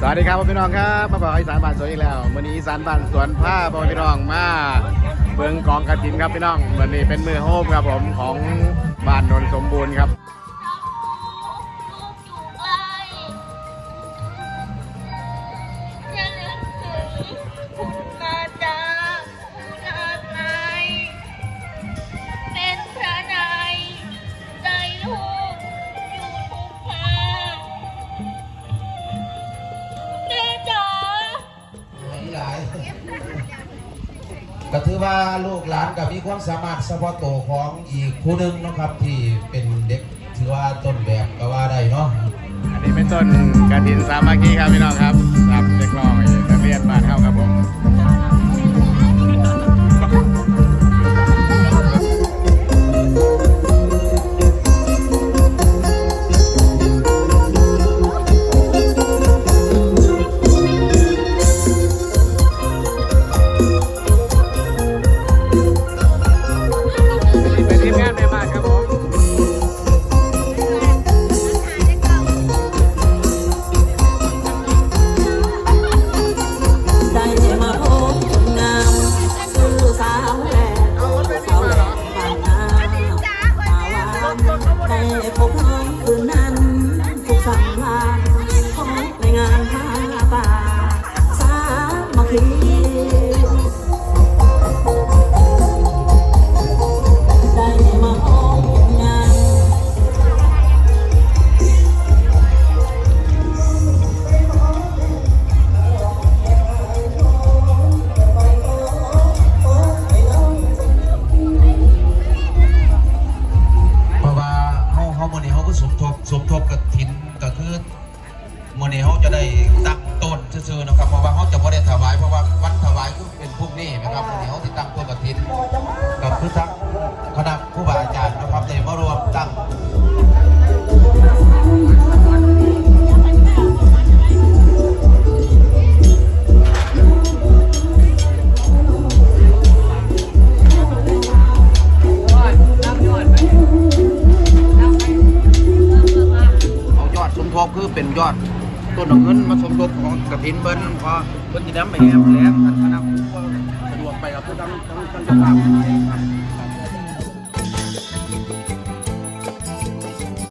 สวัสดีครับพี่น้องครับมาบอกอีสานบ้านสวนอีกแล้ววันนี้อีสานบ้านสวนผ้าพ่อพี่น้องมาเบืองกองกระถินครับพี่น้องวันนี้เป็นมือโฮมครับผมของ ก็ถือว่าลูกหลานกับมีความสามารถเฉพาะตัวของอีกผู้หนึ่งนะครับที่เป็นเด็กถือว่าต้นแบบก็ว่าได้เนาะอันนี้เป็นต้นกระถินสามัคคีครับพี่น้องครับครับเด็กน้อยนักเรียนบ้านเฮาครับผม เขาก็สมทบสมทบกับถินก็คือมื่อนี้เขาจะได้ตั้งต้นซื่อๆนะครับเพราะว่าเขาจะไม่ได้ถวายเพราะว่าวันถวายคือเป็นพวกนี้นะครับมื่อนี้เขาติดตั้งต้นกับถินก็คือทั้ง บคือเป็นยอดต้นดอกเงินมาชมทบของกระถินเบิ้ลพอเบิ้ลที่น้ำไปแอมวแล้วคณะผู้ก็สะดวกไปกับทุกทั้งทั้งทั้งจังหวัด